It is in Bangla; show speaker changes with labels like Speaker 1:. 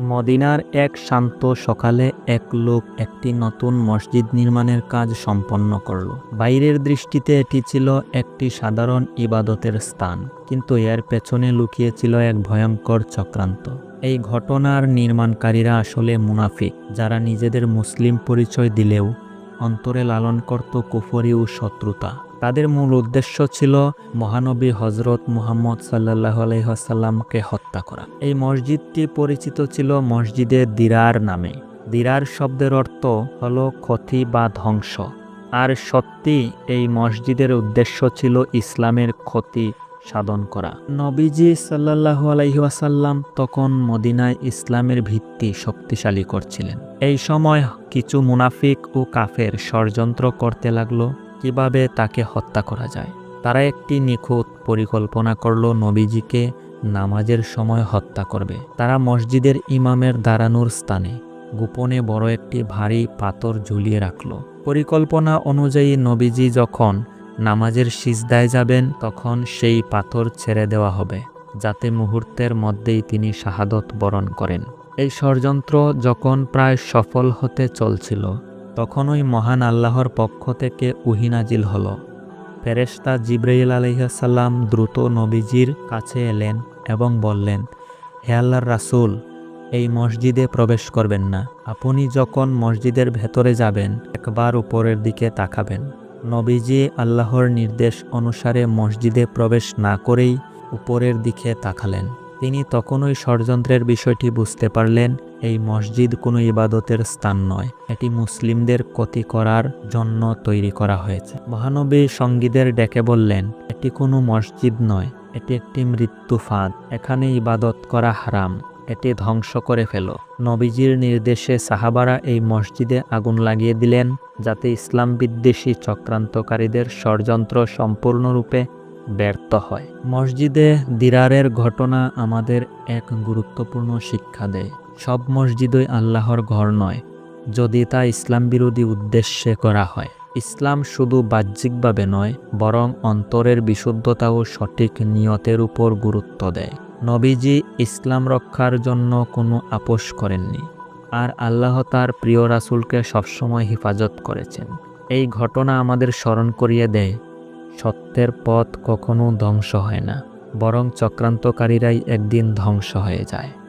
Speaker 1: মদিনার এক শান্ত সকালে এক লোক একটি নতুন মসজিদ নির্মাণের কাজ সম্পন্ন করল। বাইরের দৃষ্টিতে এটি ছিল একটি সাধারণ ইবাদতের স্থান, কিন্তু এর পেছনে লুকিয়েছিল এক ভয়ঙ্কর চক্রান্ত। এই ঘটনার নির্মাণকারীরা আসলে মুনাফিক, যারা নিজেদের মুসলিম পরিচয় দিলেও অন্তরে লালন করত কুফরি ও শত্রুতা। তাদের মূল উদ্দেশ্য ছিল মহানবী হজরত মুহাম্মদ সাল্লাহ আলহাসাল্লামকে হত্যা করা। এই মসজিদটি পরিচিত ছিল মসজিদে দিরার নামে। দিরার শব্দের অর্থ হলো ক্ষতি বা ধ্বংস। আর সত্যি এই মসজিদের উদ্দেশ্য ছিল ইসলামের ক্ষতি সাধন করা। নবীজি সাল্লাহ আলাইহাসাল্লাম তখন মদিনায় ইসলামের ভিত্তি শক্তিশালী করছিলেন। এই সময় কিছু মুনাফিক ও কাফের ষড়যন্ত্র করতে লাগল। কীভাবে তাকে হত্যা করা যায়। তারা একটি নিখুঁত পরিকল্পনা করল নবীজিকে নামাজের সময় হত্যা করবে। তারা মসজিদের ইমামের দাঁড়ানোর স্থানে গোপনে বড় একটি ভারী পাথর ঝুলিয়ে রাখল। পরিকল্পনা অনুযায়ী নবীজি যখন নামাজের সিজদায় যাবেন, তখন সেই পাথর ছেড়ে দেওয়া হবে, যাতে মুহূর্তের মধ্যেই তিনি শাহাদত বরণ করেন। এই ষড়যন্ত্র যখন প্রায় সফল হতে চলছিল তখনই মহান আল্লাহর পক্ষ থেকে উহিনাজিল হল। ফেরেশতা জিব্রাইল আলহাসাল্লাম দ্রুত নবীজির কাছে এলেন এবং বললেন, হে আল্লাহর রাসূল, এই মসজিদে প্রবেশ করবেন না। আপনি যখন মসজিদের ভেতরে যাবেন, একবার উপরের দিকে তাকাবেন। নবীজি আল্লাহর নির্দেশ অনুসারে মসজিদে প্রবেশ না করেই উপরের দিকে তাকালেন। তিনি তখনই ষড়যন্ত্রের বিষয়টি বুঝতে পারলেন, এই মসজিদ কোনো ইবাদতের স্থান নয়। এটি মুসলিমদের ক্ষতি করার জন্য তৈরি করা হয়েছে। মহানবী সঙ্গীদের ডেকে বললেন, এটি কোনো মসজিদ নয়, এটি একটি মৃত্যু ফাঁদ। এখানে ইবাদত করা হারাম, এটি ধ্বংস করে ফেলো। নবীজির নির্দেশে সাহাবারা এই মসজিদে আগুন লাগিয়ে দিলেন, যাতে ইসলাম বিদ্বেষী চক্রান্তকারীদের ষড়যন্ত্র সম্পূর্ণরূপে ব্যর্থ হয়। মসজিদে দিরারের ঘটনা আমাদের এক গুরুত্বপূর্ণ শিক্ষা দেয়। সব মসজিদই আল্লাহর ঘর নয়, যদি তা ইসলাম বিরোধী উদ্দেশ্যে করা হয়। ইসলাম শুধু বাহ্যিকভাবে নয়, বরং অন্তরের বিশুদ্ধতা ও সঠিক নিয়তের উপর গুরুত্ব দেয়। নবীজি ইসলাম রক্ষার জন্য কোনো আপোষ করেননি, আর আল্লাহ তার প্রিয় রাসুলকে সবসময় হেফাজত করেছেন। এই ঘটনা আমাদের স্মরণ করিয়ে দেয় সত্যের পথ কখনো ধ্বংস হয় না বরং চক্রান্তকারীরাই একদিন ধ্বংস হয়ে যায়।